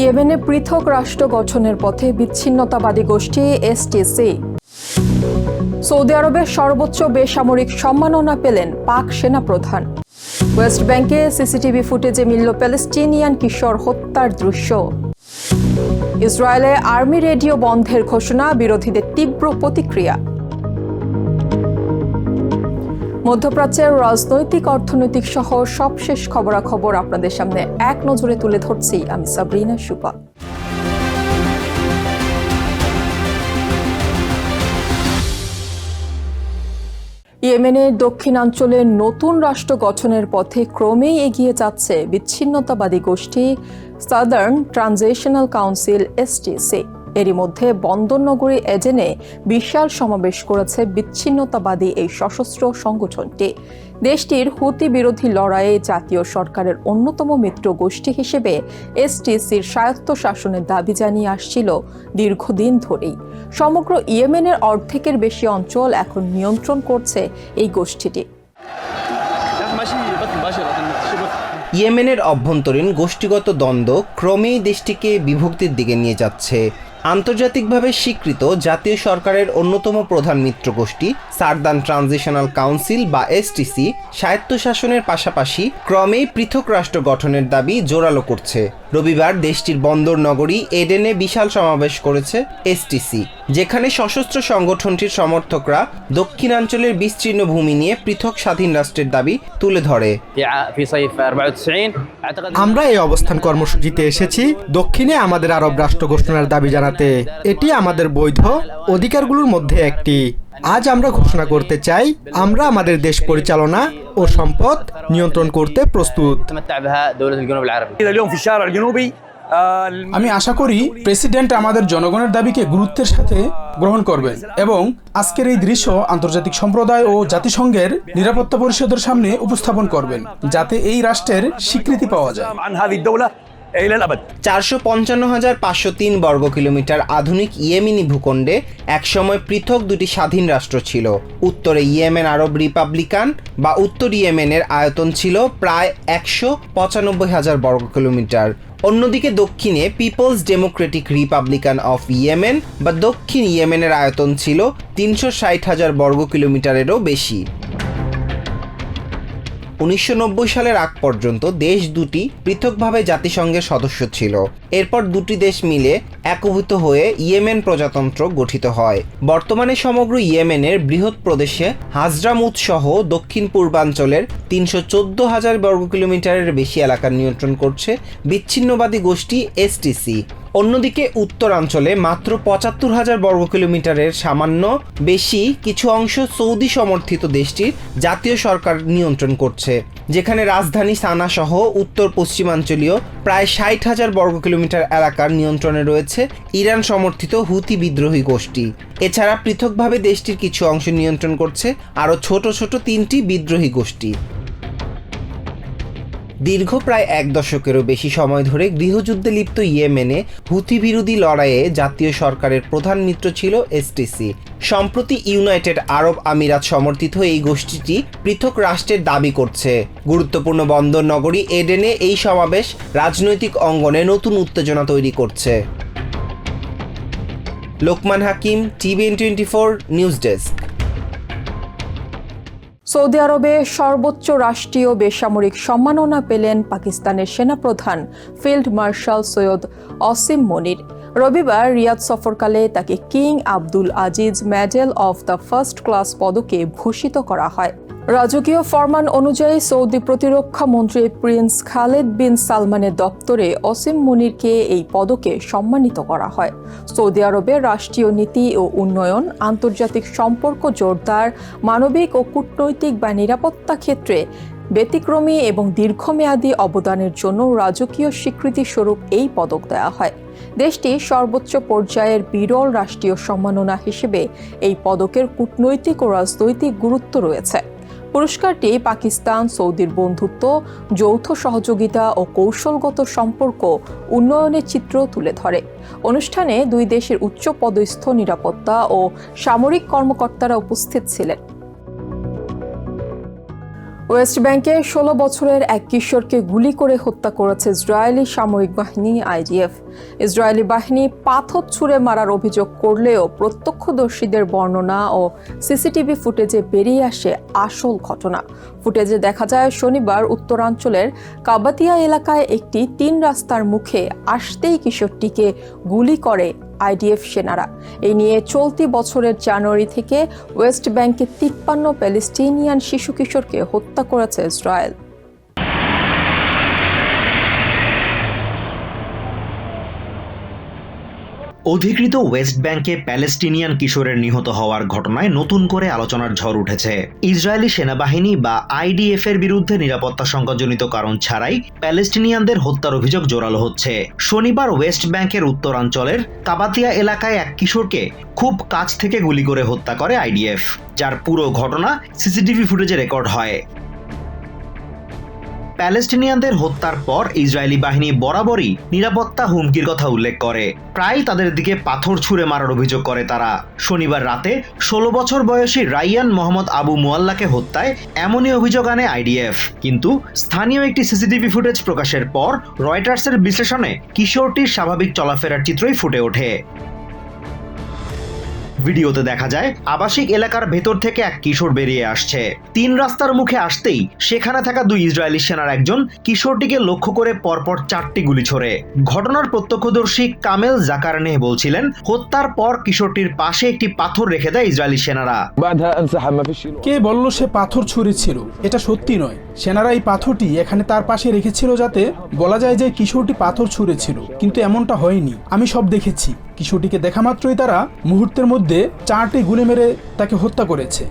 ইয়েমেনে পৃথক রাষ্ট্র গঠনের পথে বিচ্ছিন্নতাবাদী গোষ্ঠী এসটিসি সৌদি আরবের সর্বোচ্চ বেসামরিক সম্মাননা পেলেন পাক সেনা প্রধান ওয়েস্ট ব্যাংকে সিসিটিভি ফুটেজে মিলল প্যালেস্টিনিয়ান কিশোর হত্যার দৃশ্য। ইসরায়েলে আর্মি রেডিও বন্ধের ঘোষণা, বিরোধীদের তীব্র প্রতিক্রিয়া। মধ্যপ্রাচ্যের রাজনৈতিক, অর্থনৈতিক সহ সবশেষ খবরাখবর আপনাদের সামনে এক নজরে তুলে ধরছি আমি সাবরিনা সুপা ইয়েমেনের দক্ষিণাঞ্চলে নতুন রাষ্ট্র গঠনের পথে ক্রমেই এগিয়ে যাচ্ছে বিচ্ছিন্নতাবাদী গোষ্ঠী সাদার্ন ট্রানজিশনাল কাউন্সিল এসটিসি এরই মধ্যে বন্দরনগরী এজেনে বিশাল সমাবেশ করেছে বিচ্ছিন্নতাবাদী এই সশস্ত্র সংগঠনটি। দেশটির হুতি বিরোধী লড়াইয়ে জাতীয় সরকারের অন্যতম মিত্র গোষ্ঠী হিসেবে এসটিসির স্বায়ত্তশাসনের দাবি জানিয়ে আসছিল দীর্ঘদিন ধরেই। সমগ্র ইয়েমেনের অর্ধেকের বেশি অঞ্চল এখন নিয়ন্ত্রণ করছে এই গোষ্ঠীটি। ইয়েমেনের অভ্যন্তরীণ গোষ্ঠীগত দ্বন্দ্ব ক্রমেই দেশটিকে বিভক্তির দিকে নিয়ে যাচ্ছে। আন্তর্জাতিকভাবে স্বীকৃত জাতীয় সরকারের অন্যতম প্রধান মিত্র গোষ্ঠী সারদান ট্রানজিশনাল কাউন্সিল বা এসটিসি স্বায়ত্তশাসনের পাশাপাশি ক্রমেই পৃথক রাষ্ট্র গঠনের দাবি জোরালো করছে। রবিবার দেশটির বন্দর নগরী এডেনে বিশাল সমাবেশ করেছে এসটিসি, যেখানে সশস্ত্র সংগঠনটির সমর্থকরা দক্ষিণাঞ্চলের বিস্তীর্ণ ভূমি নিয়ে পৃথক স্বাধীন রাষ্ট্রের দাবি তুলে ধরে। আমরা এই অবস্থান কর্মসূচিতে এসেছি দক্ষিণে আমাদের আরব রাষ্ট্র ঘোষণার দাবি জানাতে। এটি আমাদের বৈধ অধিকারগুলোর মধ্যে একটি। আজ আমরা ঘোষণা করতে চাই, আমরা আমাদের দেশ পরিচালনা ও সম্পদ নিয়ন্ত্রণ করতে প্রস্তুত। আমি আশা করি প্রেসিডেন্ট আমাদের জনগণের দাবিকে গুরুত্বের সাথে গ্রহণ করবেন এবং আজকের এই দৃশ্য আন্তর্জাতিক সম্প্রদায় ও জাতিসংঘের নিরাপত্তা পরিষদের সামনে উপস্থাপন করবেন, যাতে এই রাষ্ট্রের স্বীকৃতি পাওয়া যায়। চারশো পঞ্চান্ন হাজার পাঁচশো তিন বর্গ কিলোমিটার আধুনিক ইয়েমিনি ভূখণ্ডে একসময় পৃথক দুটি স্বাধীন রাষ্ট্র ছিল। উত্তরে ইয়েমেন আরব রিপাবলিকান বা উত্তর ইয়েমেনের আয়তন ছিল প্রায় একশো পঁচানব্বই হাজার বর্গ কিলোমিটার। অন্যদিকে দক্ষিণে people's democratic republican of Yemen বা দক্ষিণ ইয়েমেনের আয়তন ছিল তিনশো ষাট হাজার বর্গ কিলোমিটারেরও বেশি। উনিশশো নব্বই সালের আগ পর্যন্ত দেশ দুটি পৃথকভাবে জাতিসংঘের সদস্য ছিল। এরপর দুটি দেশ মিলে একভূত হয়ে ইয়েমেন প্রজাতন্ত্র গঠিত হয়। বর্তমানে সমগ্র ইয়েমেনের বৃহৎ প্রদেশে হাজরামুত সহ দক্ষিণ পূর্বাঞ্চলের তিনশো চোদ্দ হাজার বর্গ কিলোমিটারের বেশি এলাকা নিয়ন্ত্রণ করছে বিচ্ছিন্নবাদী গোষ্ঠী এসটিসি অন্যদিকে উত্তরাঞ্চলে মাত্র পঁচাত্তর হাজার বর্গ কিলোমিটারের সামান্য বেশি কিছু অংশ সৌদি সমর্থিত দেশটির জাতীয় সরকার নিয়ন্ত্রণ করছে, যেখানে রাজধানী সানা সহ উত্তর পশ্চিমাঞ্চলীয় প্রায় ষাট হাজার বর্গ কিলোমিটার এলাকার নিয়ন্ত্রণে রয়েছে ইরান সমর্থিত হুতি বিদ্রোহী গোষ্ঠী। এছাড়া পৃথকভাবে দেশটির কিছু অংশ নিয়ন্ত্রণ করছে আরও ছোট ছোট তিনটি বিদ্রোহী গোষ্ঠী। দীর্ঘ প্রায় এক দশকেরও বেশি সময় ধরে গৃহযুদ্ধে লিপ্ত ইয়েমেনে হুথি বিরোধী লড়াইয়ে জাতীয় সরকারের প্রধান মিত্র ছিল এসটিসি সম্প্রতি ইউনাইটেড আরব আমিরাত সমর্থিত এই গোষ্ঠীটি পৃথক রাষ্ট্রের দাবি করছে। গুরুত্বপূর্ণ বন্দর নগরী এডেনে এই সমাবেশ রাজনৈতিক অঙ্গনে নতুন উত্তেজনা তৈরি করছে। Lokman Hakim, TVN twenty four news desk. Saudi আরবে সর্বোচ্চ রাষ্ট্রীয় বেসামরিক সম্মাননা পেলেন পাকিস্তানের সেনাপ্রধান ফিল্ড মার্শাল সৈয়দ অসিম মনির। রবিবার রিয়াদ সফরকালে তাকে king Abdul Aziz, medal of the first class পদকে ভূষিত করা হয়। রাজকীয় ফরমান অনুযায়ী সৌদি প্রতিরক্ষা মন্ত্রী প্রিন্স খালেদ বিন সালমানের দপ্তরে অসিম মুনিরকে এই পদকে সম্মানিত করা হয়। সৌদি আরবের রাষ্ট্রীয় নীতি ও উন্নয়ন, আন্তর্জাতিক সম্পর্ক জোরদার, মানবিক ও কূটনৈতিক বা নিরাপত্তা ক্ষেত্রে ব্যতিক্রমী এবং দীর্ঘমেয়াদী অবদানের জন্য রাজকীয় স্বীকৃতি স্বরূপ এই পদক দেওয়া হয়। দেশটি সর্বোচ্চ পর্যায়ের বিরল রাষ্ট্রীয় সম্মাননা হিসেবে এই পদকের কূটনৈতিক ও রাজনৈতিক গুরুত্ব রয়েছে। পুরস্কারটি পাকিস্তান, সৌদির বন্ধুত্ব, যৌথ সহযোগিতা ও কৌশলগত সম্পর্ক উন্নয়নের চিত্র তুলে ধরে। অনুষ্ঠানে দুই দেশের উচ্চ পদস্থ নিরাপত্তা ও সামরিক কর্মকর্তারা উপস্থিত ছিলেন। ওয়েস্ট ব্যাংকে ষোলো বছরের এক কিশোরকে গুলি করে হত্যা করেছে ইসরায়েলি সামরিক বাহিনী আইডিএফ ইসরায়েলি বাহিনী পাথর ছুঁড়ে মারার অভিযোগ করলেও প্রত্যক্ষদর্শীদের বর্ণনা ও সিসিটিভি ফুটেজে বেরিয়ে আসে আসল ঘটনা। ফুটেজে দেখা যায়, শনিবার উত্তরাঞ্চলের কাবাতিয়া এলাকায় একটি তিন রাস্তার মুখে আসতেই কিশোরটিকে গুলি করে আইডিএফ সেনারা। এই নিয়ে চলতি বছরের জানুয়ারি থেকে ওয়েস্ট ব্যাংকে তিপ্পান্ন প্যালেস্টিনিয়ান শিশু কিশোরকে হত্যা করেছে ইসরায়েল। অধিকৃত ওয়েস্ট ব্যাংকে প্যালেস্টিনিয়ান কিশোরের নিহত হওয়ার ঘটনায় নতুন করে আলোচনার ঝড় উঠেছে। ইসরায়েলি সেনাবাহিনী বা আইডিএফ এর বিরুদ্ধে নিরাপত্তা সংকটজনিত কারণ ছাড়াই প্যালেস্টিনিয়ানদের হত্যার অভিযোগ জোরালো হচ্ছে। শনিবার ওয়েস্ট ব্যাংকের উত্তরাঞ্চলের কাবাতিয়া এলাকায় এক কিশোরকে খুব কাছ থেকে গুলি করে হত্যা করে আইডিএফ, যার পুরো ঘটনা সিসিটিভি ফুটেজে রেকর্ড হয়। প্যালেস্টিনিয়ানদের হত্যার পর ইসরায়েলি বাহিনী বরাবরই নিরাপত্তা হুমকির কথা উল্লেখ করে। প্রায় তাদের দিকে পাথর ছুঁড়ে মারার অভিযোগ করে তারা। শনিবার রাতে ষোলো বছর বয়সী রাইয়ান মোহাম্মদ আবু মুয়াল্লাকে হত্যায় এমনই অভিযোগ আনে আইডিএফ। কিন্তু স্থানীয় একটি সিসিটিভি ফুটেজ প্রকাশের পর রয়টার্সের বিশ্লেষণে কিশোরটির স্বাভাবিক চলাফেরার চিত্রই ফুটে ওঠে। ভিডিওতে দেখা যায় আবাসিক এলাকার ভেতর থেকে এক কিশোর বেরিয়ে আসছে। তিন রাস্তার মুখে আসতেই সেখানে থাকা দুই ইসরায়েলি সেনার একজন কিশোরটিকে লক্ষ্য করে পরপর চারটি গুলি ছোড়ে। ঘটনার প্রত্যক্ষদর্শী কামেল জাকারনেহ বলছিলেন হত্যার পর কিশোরটির পাশে একটি পাথর রেখে দেয় ইসরায়েলি সেনারা। কে বলল সে পাথর ছুঁড়েছিল? এটা সত্যি নয়। সেনারা এই পাথরটি এখানে তার পাশে রেখেছিল যাতে বলা যায় যে কিশোরটি পাথর ছুঁড়েছিল কিন্তু এমনটা হয়নি। আমি সব দেখেছি। কিশোরটিকে দেখা মাত্রই তারা মুহূর্তের মধ্যে বিরুদ্ধে চারটি গুলি মেরে তাকে হত্যা করেছে।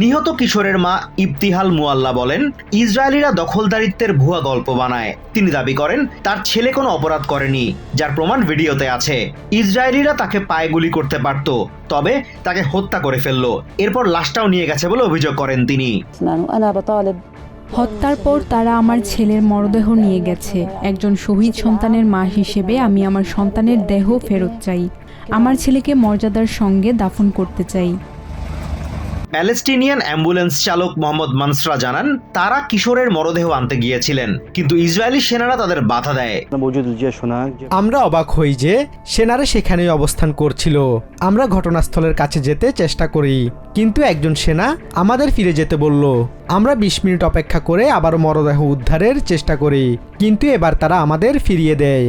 নিহত কিশোরের মা ইবতিহাল মুয়াল্লা বলেন ইসরায়েলিরা দখলদারিত্বের ভুয়া গল্প বানায়। তিনি দাবি করেন তার ছেলে কোনো অপরাধ করেনি যার প্রমাণ ভিডিওতে আছে। ইসরায়েলিরা তাকে পায়ে গুলি করতে পারত তবে তাকে হত্যা করে ফেলল। এরপর লাশটাও নিয়ে গেছে বলে অভিযোগ করেন তিনি। হত্যার পর তারা আমার ছেলের মরদেহ নিয়ে গেছে। একজন শহীদ সন্তানের মা হিসেবে আমি আমার সন্তানের দেহ ফেরত চাই। আমার ছেলেকে মর্যাদার সঙ্গে দাফন করতে চাই। প্যালেস্টিনিয়ান অ্যাম্বুলেন্স চালক মোহাম্মদ মানসরা জানান, তারা কিশোরের মরদেহ আনতে গিয়েছিলেন, কিন্তু ইসরায়েলি সেনারা তাদের বাধা দেয়। আমরা অবাক হই যে সেনারা সেখানেই অবস্থান করছিল। আমরা ঘটনাস্থলের কাছে যেতে চেষ্টা করি, কিন্তু একজন সেনা আমাদের ফিরে যেতে বলল। আমরা বিশ মিনিট অপেক্ষা করে আবার মরদেহ উদ্ধারের চেষ্টা করি, কিন্তু এবার তারা আমাদের ফিরিয়ে দেয়।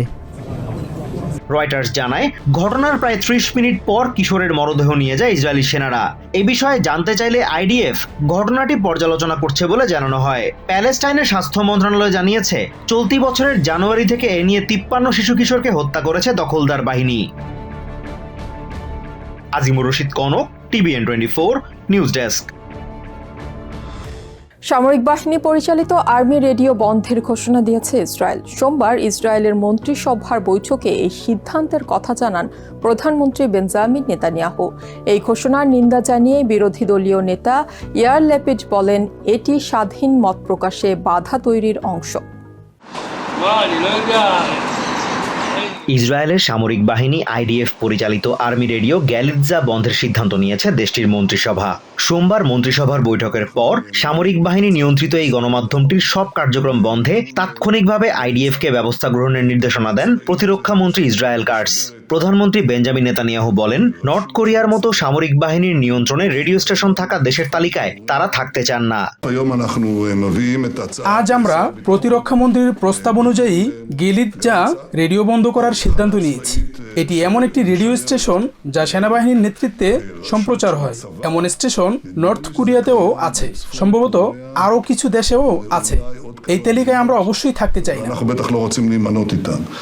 রয়টার্স জানায়, ঘটনার প্রায় ত্রিশ মিনিট পর কিশোরের মরদেহ নিয়ে যায় ইসরায়েলি সেনারা। এ বিষয়ে জানতে চাইলে আইডিএফ ঘটনাটি পর্যালোচনা করছে বলে জানানো হয়। প্যালেস্টাইনের স্বাস্থ্য মন্ত্রণালয় জানিয়েছে, চলতি বছরের জানুয়ারি থেকে এ নিয়ে তিপ্পান্ন শিশু কিশোরকে হত্যা করেছে দখলদার বাহিনী। Azimur Rashid Konok, TVN twenty four, news desk. সামরিক বাহিনী পরিচালিত আর্মি রেডিও বন্ধের ঘোষণা দিয়েছে ইসরায়েল। সোমবার ইসরায়েলের মন্ত্রিসভার বৈঠকে এই সিদ্ধান্তের কথা জানান প্রধানমন্ত্রী বেঞ্জামিন নেতানিয়াহু। এই ঘোষণার নিন্দা জানিয়ে বিরোধী দলীয় নেতা ইয়ার লেপিড বলেন, এটি স্বাধীন মত প্রকাশে বাধা তৈরির অংশ। ইসরায়েলের সামরিক বাহিনী আইডিএফ পরিচালিত আর্মি রেডিও গ্যালিৎজা বন্ধের সিদ্ধান্ত নিয়েছে দেশটির মন্ত্রিসভা। সোমবার মন্ত্রিসভার বৈঠকের পর সামরিক বাহিনী নিয়ন্ত্রিত এই গণমাধ্যমটির সব কার্যক্রম বন্ধে তাৎক্ষণিকভাবে আইডিএফকে ব্যবস্থা গ্রহণের নির্দেশনা দেন প্রতিরক্ষা মন্ত্রী ইসরায়েল কার্স। প্রধানমন্ত্রী বেঞ্জামিন নেতানিয়াহু বলেন, নর্থ কোরিয়ার মতো সামরিক বাহিনীর নিয়ন্ত্রণে রেডিও স্টেশন থাকা দেশের তালিকায় তারা থাকতে চান না। আজ আমরা প্রতিরক্ষা মন্ত্রীর প্রস্তাব অনুযায়ী গিলিদ যা রেডিও বন্ধ করার সিদ্ধান্ত নিয়েছি। এটি এমন একটি রেডিও স্টেশন যা সেনাবাহিনীর নেতৃত্বে সম্প্রচার হয়। এমন স্টেশন নর্থ কোরিয়াতেও আছে। সম্ভবত আরও কিছু দেশেও আছে। এই তালিকায় আমরা অবশ্যই থাকতে চাই না।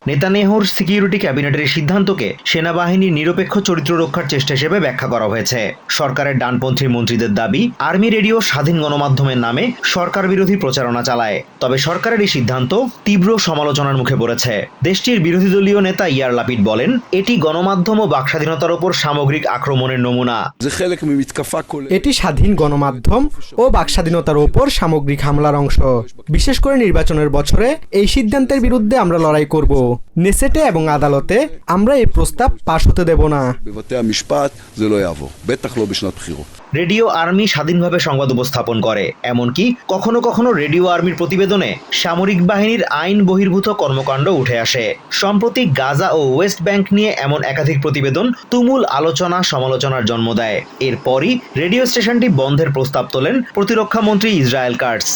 নেতানিয়াহুর সিকিউরিটি ক্যাবিনেটের এই সিদ্ধান্তকে সেনাবাহিনীর নিরপেক্ষ চরিত্র রক্ষার চেষ্টা হিসেবে ব্যাখ্যা করা হয়েছে। সরকারের ডানপন্থী মন্ত্রীদের দাবি আর্মি রেডিও স্বাধীন গণমাধ্যমের নামে সরকার বিরোধী প্রচারণা চালায়। তবে সরকারের এই সিদ্ধান্ত তীব্র সমালোচনার মুখে পড়েছে। দেশটির বিরোধী দলীয় নেতা ইয়ার লাপিড বলেন এটি গণমাধ্যম ও বাকস্বাধীনতার উপর সামগ্রিক আক্রমণের নমুনা। এটি স্বাধীন গণমাধ্যম ও বাকস্বাধীনতার ওপর সামগ্রিক হামলার অংশ। বিশেষ বিশেষ করে নির্বাচনের বছরে এই সিদ্ধান্তের বিরুদ্ধে আমরা লড়াই করব। নেসেটে এবং আদালতে আমরা এই প্রস্তাব পাশ হতে দেব না। রেডিও আর্মি স্বাধীনভাবে সংবাদ উপস্থাপন করে এমনকি কখনো কখনো রেডিও আর্মির প্রতিবেদনে সামরিক বাহিনীর আইন বহির্ভূত কর্মকাণ্ড উঠে আসে। সম্প্রতি গাজা ও ওয়েস্ট ব্যাংক নিয়ে এমন একাধিক প্রতিবেদন তুমুল আলোচনা সমালোচনার জন্ম দেয়। এরপরই রেডিও স্টেশনটি বন্ধের প্রস্তাব তোলেন প্রতিরক্ষা মন্ত্রী ইসরায়েল কার্ডস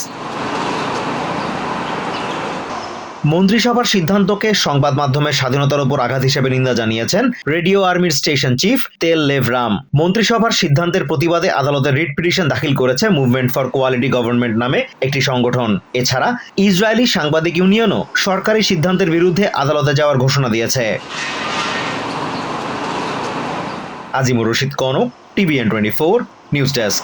মন্ত্রিসভার সিদ্ধান্তকে সংবাদ মাধ্যমের স্বাধীনতার উপর আঘাত হিসেবে নিন্দা জানিয়েছেন রেডিও আর্মির স্টেশন চিফ তেল লেভরাম মন্ত্রিসভার সিদ্ধান্তের প্রতিবাদে আদালতে রিট পিটিশন দাখিল করেছে মুভমেন্ট ফর কোয়ালিটি গভর্নমেন্ট নামে একটি সংগঠন। এছাড়া ইসরায়েলি সাংবাদিক ইউনিয়নও সরকারি সিদ্ধান্তের বিরুদ্ধে আদালতে যাওয়ার ঘোষণা দিয়েছে। Azimur Rashid Konok, TVN twenty four, news desk.